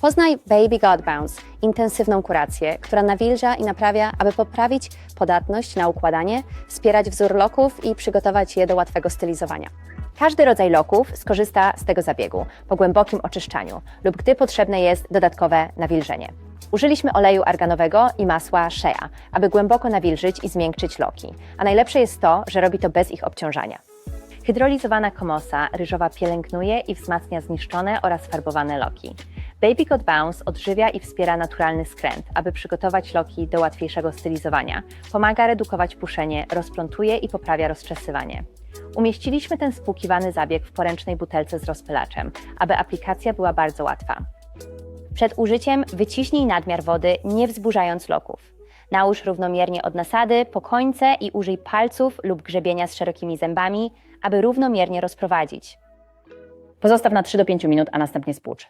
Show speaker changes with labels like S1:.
S1: Poznaj Baby God Bounce, intensywną kurację, która nawilża i naprawia, aby poprawić podatność na układanie, wspierać wzór loków i przygotować je do łatwego stylizowania. Każdy rodzaj loków skorzysta z tego zabiegu po głębokim oczyszczaniu lub gdy potrzebne jest dodatkowe nawilżenie. Użyliśmy oleju arganowego i masła Shea, aby głęboko nawilżyć i zmiękczyć loki, a najlepsze jest to, że robi to bez ich obciążania. Hydrolizowana komosa ryżowa pielęgnuje i wzmacnia zniszczone oraz farbowane loki. Baby God Bounce odżywia i wspiera naturalny skręt, aby przygotować loki do łatwiejszego stylizowania. Pomaga redukować puszenie, rozplątuje i poprawia rozczesywanie. Umieściliśmy ten spłukiwany zabieg w poręcznej butelce z rozpylaczem, aby aplikacja była bardzo łatwa. Przed użyciem wyciśnij nadmiar wody, nie wzburzając loków. Nałóż równomiernie od nasady po końce i użyj palców lub grzebienia z szerokimi zębami, aby równomiernie rozprowadzić. Pozostaw na 3 do 5 minut, a następnie spłucz.